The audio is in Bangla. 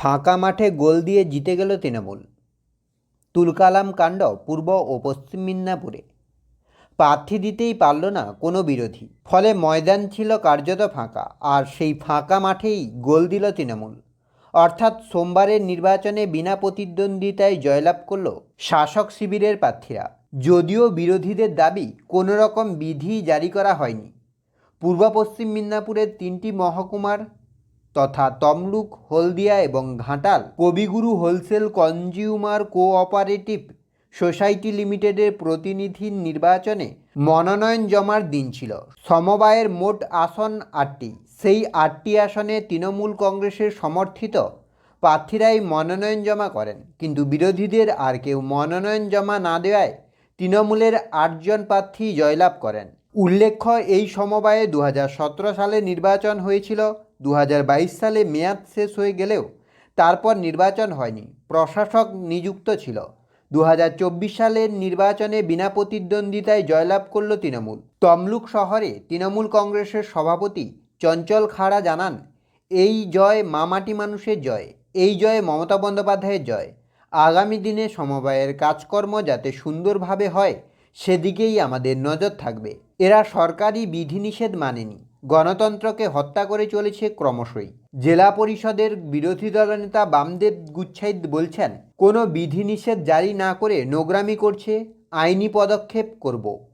ফাঁকা মাঠে গোল দিয়ে জিতে গেল তৃণমূল। তুলকালাম কাণ্ড পূর্ব ও পশ্চিম মিদনাপুরে। প্রার্থী দিতেই পারল না কোনো বিরোধী। ফলে ময়দান ছিল কার্যত ফাঁকা, আর সেই ফাঁকা মাঠেই গোল দিল তৃণমূল। অর্থাৎ সোমবারের নির্বাচনে বিনা প্রতিদ্বন্দ্বিতায় জয়লাভ করল শাসক শিবিরের প্রার্থীরা। যদিও বিরোধীদের দাবি কোনো রকম বিধি জারি করা হয়নি। পূর্ব পশ্চিম মিদনাপুরের তিনটি মহকুমার তথা তমলুক, হলদিয়া এবং ঘাটাল। কবিগুরু হোলসেল কনজিউমার কোঅপারেটিভ সোসাইটি লিমিটেডের প্রতিনিধির নির্বাচনে মনোনয়ন জমার দিন ছিল। সমবায়ের মোট আসন আটটি। সেই আটটি আসনে তৃণমূল কংগ্রেসের সমর্থিত প্রার্থীরাই মনোনয়ন জমা করেন। কিন্তু বিরোধীদের আর কেউ মনোনয়ন জমা না দেওয়ায় তৃণমূলের আটজন প্রার্থী জয়লাভ করেন। উল্লেখ্য, এই সমবায়ে দু হাজার সতেরো সালে নির্বাচন হয়েছিল দু হাজার বাইশ সালে মেয়াদ শেষ হয়ে গেলেও তারপর নির্বাচন হয়নি। প্রশাসক নিযুক্ত ছিল। দু হাজার চব্বিশ সালের নির্বাচনে বিনা প্রতিদ্বন্দ্বিতায় জয়লাভ করল তৃণমূল। তমলুক শহরে তৃণমূল কংগ্রেসের সভাপতি চঞ্চল খাড়া জানান, এই জয় মামাটি মানুষের জয়, এই জয় মমতা বন্দ্যোপাধ্যায়ের জয়। আগামী দিনে সমবায়ের কাজকর্ম যাতে সুন্দরভাবে হয়, সেদিকেই আমাদের নজর থাকবে। এরা সরকারি বিধিনিষেধ মানেনি। গণতন্ত্রকে হত্যা করে চলেছে ক্রমশই। জেলা পরিষদের বিরোধী দলনেতা বামদেব গুচ্ছাইদ বলছেন, কোনো বিধিনিষেধ জারি না করে নোগ্রামি করছে, আইনি পদক্ষেপ করব।